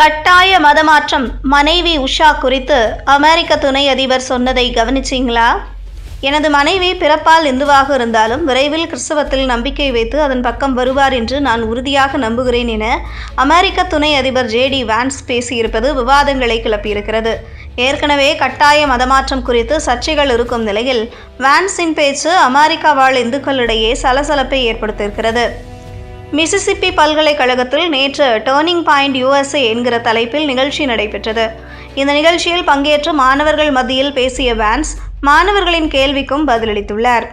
கட்டாய மதமாற்றம். மனைவி உஷா குறித்து அமெரிக்க துணை அதிபர் சொன்னதை கவனிச்சிங்களா? எனது மனைவி பிறப்பால் இந்துவாக இருந்தாலும் விரைவில் கிறிஸ்தவத்தில் நம்பிக்கை வைத்து அதன் பக்கம் வருவார் என்று நான் உறுதியாக நம்புகிறேன் என அமெரிக்க துணை அதிபர் ஜேடி வான்ஸ் பேசியிருப்பது விவாதங்களை கிளப்பியிருக்கிறது. ஏற்கனவே கட்டாய மதமாற்றம் குறித்து சர்ச்சைகள் இருக்கும் நிலையில் வான்ஸின் பேச்சு அமெரிக்கா வாழ் இந்துக்களிடையே சலசலப்பை ஏற்படுத்தியிருக்கிறது. மிசிசிப்பி பல்கலைக்கழகத்தில் நேற்று டேர்னிங் பாயிண்ட் யுஎஸ்ஏ என்கிற தலைப்பில் நிகழ்ச்சி நடைபெற்றது. இந்த நிகழ்ச்சியில் பங்கேற்ற மாணவர்கள் மத்தியில் பேசிய வான்ஸ் மாணவர்களின் கேள்விக்கும் பதிலளித்துள்ளார்.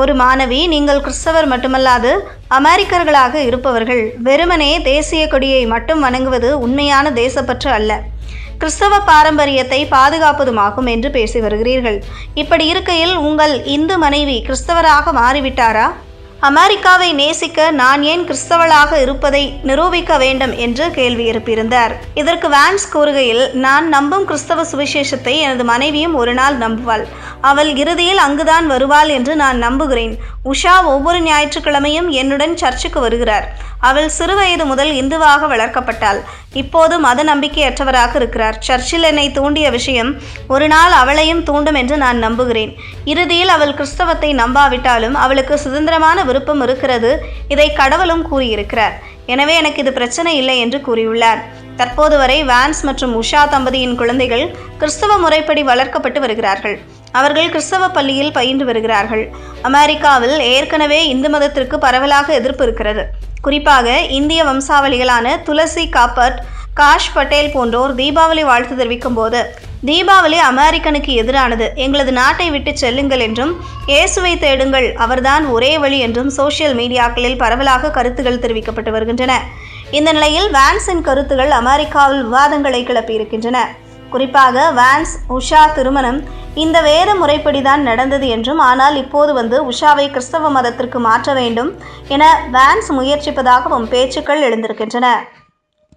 ஒரு மாணவி நீங்கள் கிறிஸ்தவர் மட்டுமல்லாது அமெரிக்கர்களாக இருப்பவர்கள் வெறுமனே தேசிய கொடியை மட்டும் வணங்குவது உண்மையான தேசப்பற்று அல்ல. கிறிஸ்தவ பாரம்பரியத்தை பாதுகாப்பதுமாகும் என்று பேசி வருகிறீர்கள். இப்படி இருக்கையில் உங்கள் இந்து மனைவி கிறிஸ்தவராக மாறிவிட்டாரா? அமெரிக்காவை நேசிக்க நான் ஏன் கிறிஸ்தவளாக இருப்பதை நிரூபிக்க வேண்டும் என்று கேள்வி எழுப்பியிருந்தார். இதற்கு வான்ஸ் கூறுகையில் நான் நம்பும் கிறிஸ்தவ சுவிசேஷத்தை எனது மனைவியும் ஒரு நாள் நம்புவாள். அவள் இறுதியில் அங்குதான் வருவாள் என்று நான் நம்புகிறேன். உஷா ஒவ்வொரு ஞாயிற்றுக்கிழமையும் என்னுடன் சர்ச்சுக்கு வருகிறார். அவள் சிறுவயது முதல் இந்துவாக வளர்க்கப்பட்டாள். இப்போது மத நம்பிக்கையற்றவராக இருக்கிறார். சர்ச்சில் என்னை தூண்டிய விஷயம் ஒரு நாள் அவளையும் தூண்டும் என்று நான் நம்புகிறேன். இறுதியில் அவள் கிறிஸ்தவத்தை நம்பாவிட்டாலும் அவளுக்கு சுதந்திரமான விருப்பம் இருக்கிறது இதை கடவுளும் கூறியிருக்கிறார். எனவே எனக்கு இது பிரச்சனை இல்லை என்று கூறியுள்ளார். தற்போது வரை வான்ஸ் மற்றும் உஷா தம்பதியின் குழந்தைகள் கிறிஸ்தவ முறைப்படி வளர்க்கப்பட்டு வருகிறார்கள். அவர்கள் கிறிஸ்தவ பள்ளியில் பயின்று வருகிறார்கள். அமெரிக்காவில் ஏற்கனவே இந்து மதத்திற்கு பரவலாக எதிர்ப்பு இருக்கிறது. குறிப்பாக இந்திய வம்சாவளிகளான துளசி காப்பர்ட் காஷ் பட்டேல் போன்றோர் தீபாவளி வாழ்த்து தெரிவிக்கும் போது தீபாவளி அமெரிக்கனுக்கு எதிரானது. எங்களது நாட்டை விட்டு செல்லுங்கள் என்றும் இயேசுவை தேடுங்கள். அவர்தான் ஒரே வழி என்றும் சோஷியல் மீடியாக்களில் பரவலாக கருத்துகள் தெரிவிக்கப்பட்டு வருகின்றன. இந்த நிலையில் வான்ஸின் கருத்துகள் அமெரிக்காவில் விவாதங்களை கிளப்பியிருக்கின்றன. குறிப்பாக வான்ஸ் உஷா திருமணம் இந்த வேத முறைப்படிதான் நடந்தது என்றும் ஆனால் இப்போது வந்து உஷாவை கிறிஸ்தவ மதத்திற்கு மாற்ற வேண்டும் என வேன்ஸ் முயற்சிப்பதாகவும் பேச்சுக்கள் எழுந்திருக்கின்றன.